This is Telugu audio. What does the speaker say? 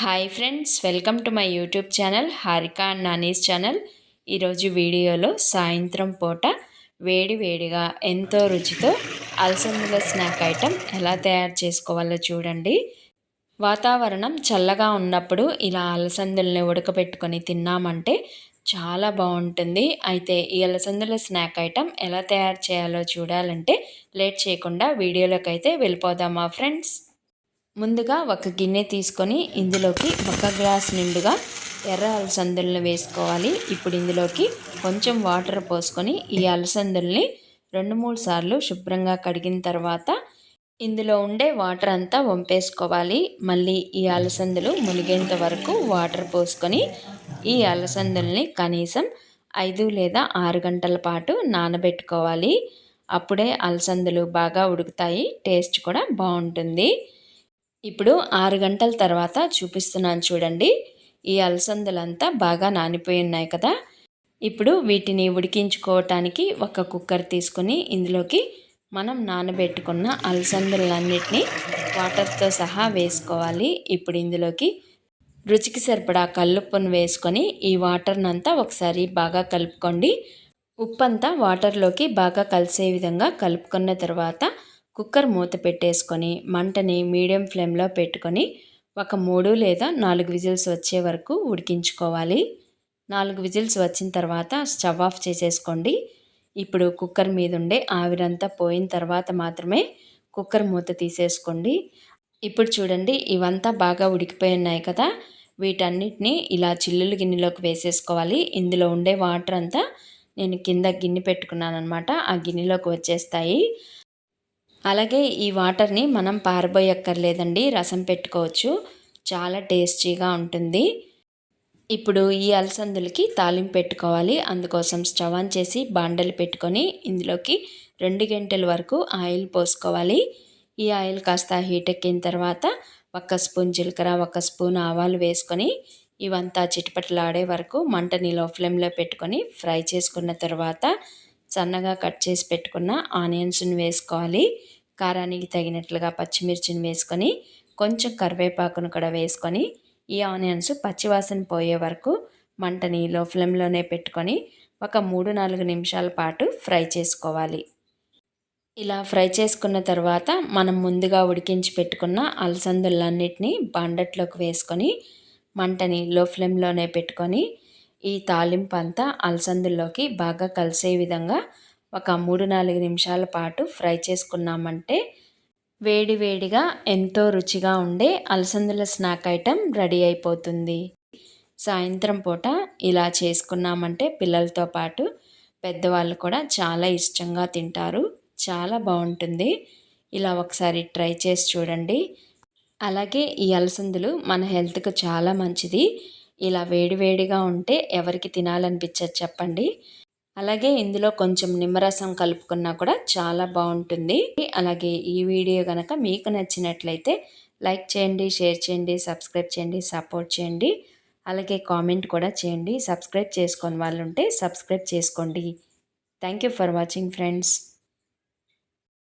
Hi friends welcome to my YouTube channel Harika and Nani's channel ఈరోజు వీడియోలో సాయంత్రం పూట వేడి వేడిగా ఎంతో రుచితో అలసందుల స్నాక్ ఐటెం ఎలా తయారు చేసుకోవాలో చూడండి. వాతావరణం చల్లగా ఉన్నప్పుడు ఇలా అలసందుల్ని ఉడకబెట్టుకొని తిన్నామంటే చాలా బాగుంటుంది. అయితే ఈ అలసందుల స్నాక్ ఐటెం ఎలా తయారు చేయాలో చూడాలంటే లేట్ చేయకుండా వీడియోలోకి అయితే వెళ్ళిపోదామా ఫ్రెండ్స్ ముందుగా ఒక గిన్నె తీసుకొని ఇందులోకి ఒక గ్లాస్ నిండుగా ఎర్ర అలసందులను వేసుకోవాలి. ఇప్పుడు ఇందులోకి కొంచెం వాటర్ పోసుకొని ఈ అలసందుల్ని రెండు మూడు సార్లు శుభ్రంగా కడిగిన తర్వాత ఇందులో ఉండే వాటర్ అంతా వంపేసుకోవాలి. మళ్ళీ ఈ అలసందులు మునిగేంత వరకు వాటర్ పోసుకొని ఈ అలసందుల్ని కనీసం ఐదు లేదా ఆరు గంటల పాటు నానబెట్టుకోవాలి. అప్పుడే అలసందులు బాగా ఉడుకుతాయి. టేస్ట్ కూడా బాగుంటుంది. ఇప్పుడు ఆరు గంటల తర్వాత చూపిస్తున్నాను చూడండి. ఈ అలసందలంతా బాగా నానిపోయి ఉన్నాయి కదా. ఇప్పుడు వీటిని ఉడికించుకోవటానికి ఒక కుక్కర్ తీసుకొని ఇందులోకి మనం నానబెట్టుకున్న అలసందలన్నిటినీ వాటర్తో సహా వేసుకోవాలి. ఇప్పుడు ఇందులోకి రుచికి సరిపడా కల్లుప్పును వేసుకొని ఈ వాటర్నంతా ఒకసారి బాగా కలుపుకోండి. ఉప్పు అంతా వాటర్లోకి బాగా కలిసే విధంగా కలుపుకున్న తర్వాత కుక్కర్ మూత పెట్టేసుకొని మంటని మీడియం ఫ్లేమ్లో పెట్టుకొని ఒక మూడు లేదా నాలుగు విజిల్స్ వచ్చే వరకు ఉడికించుకోవాలి. నాలుగు విజిల్స్ వచ్చిన తర్వాత స్టవ్ ఆఫ్ చేసేసుకోండి. ఇప్పుడు కుక్కర్ మీద ఉండే ఆవిరంతా పోయిన తర్వాత మాత్రమే కుక్కర్ మూత తీసేసుకోండి. ఇప్పుడు చూడండి ఇవంతా బాగా ఉడికిపోయి ఉన్నాయి కదా. వీటన్నిటిని ఇలా చిల్లులు గిన్నెలోకి వేసేసుకోవాలి. ఇందులో ఉండే వాటర్ అంతా నేను కింద గిన్నె పెట్టుకున్నాను అనమాట ఆ గిన్నెలోకి వచ్చేస్తాయి. అలాగే ఈ వాటర్ని మనం పారబోయక్కర్లేదండి రసం పెట్టుకోవచ్చు. చాలా టేస్టీగా ఉంటుంది. ఇప్పుడు ఈ అలసందులకి తాలింపు పెట్టుకోవాలి. అందుకోసం స్టవ్ ఆన్ చేసి బాండలు పెట్టుకొని ఇందులోకి రెండు గంటల వరకు ఆయిల్ పోసుకోవాలి. ఈ ఆయిల్ కాస్త హీట్ ఎక్కిన తర్వాత ఒక స్పూన్ జీలకర్ర ఒక స్పూన్ ఆవాలు వేసుకొని ఇవంతా చిటపట్లాడే వరకు మంటని లో ఫ్లేమ్లో పెట్టుకొని ఫ్రై చేసుకున్న తర్వాత సన్నగా కట్ చేసి పెట్టుకున్న ఆనియన్స్ని వేసుకోవాలి. కారానికి తగినట్లుగా పచ్చిమిర్చిని వేసుకొని కొంచెం కరివేపాకును కూడా వేసుకొని ఈ ఆనియన్స్ పచ్చివాసన పోయే వరకు మంటని లో ఫ్లేమ్లోనే పెట్టుకొని ఒక మూడు నాలుగు నిమిషాల పాటు ఫ్రై చేసుకోవాలి. ఇలా ఫ్రై చేసుకున్న తర్వాత మనం ముందుగా ఉడికించి పెట్టుకున్న అలసందులన్నిటినీ బండట్లోకి వేసుకొని మంటని లో ఫ్లేమ్లోనే పెట్టుకొని ఈ తాలింపు అంతా అలసందుల్లోకి బాగా కలిసే విధంగా ఒక మూడు నాలుగు నిమిషాల పాటు ఫ్రై చేసుకున్నామంటే వేడి వేడిగా ఎంతో రుచిగా ఉండే అలసందుల స్నాక్ ఐటెం రెడీ అయిపోతుంది. సాయంత్రం పూట ఇలా చేసుకున్నామంటే పిల్లలతో పాటు పెద్దవాళ్ళు కూడా చాలా ఇష్టంగా తింటారు. చాలా బాగుంటుంది. ఇలా ఒకసారి ట్రై చేసి చూడండి. అలాగే ఈ అలసందులు మన హెల్త్కు చాలా మంచిది. ఇలా వేడివేడిగా ఉంటే ఎవరికి తినాలనిపించదు చెప్పండి. అలాగే ఇందులో కొంచెం నిమ్మరసం కలుపుకున్నా కూడా చాలా బాగుంటుంది. అలాగే ఈ వీడియో కనుక మీకు నచ్చినట్లయితే లైక్ చేయండి షేర్ చేయండి సబ్స్క్రైబ్ చేయండి సపోర్ట్ చేయండి. అలాగే కామెంట్ కూడా చేయండి. సబ్స్క్రైబ్ చేసుకొని వాళ్ళు ఉంటే సబ్స్క్రైబ్ చేసుకోండి. Thank you for watching friends.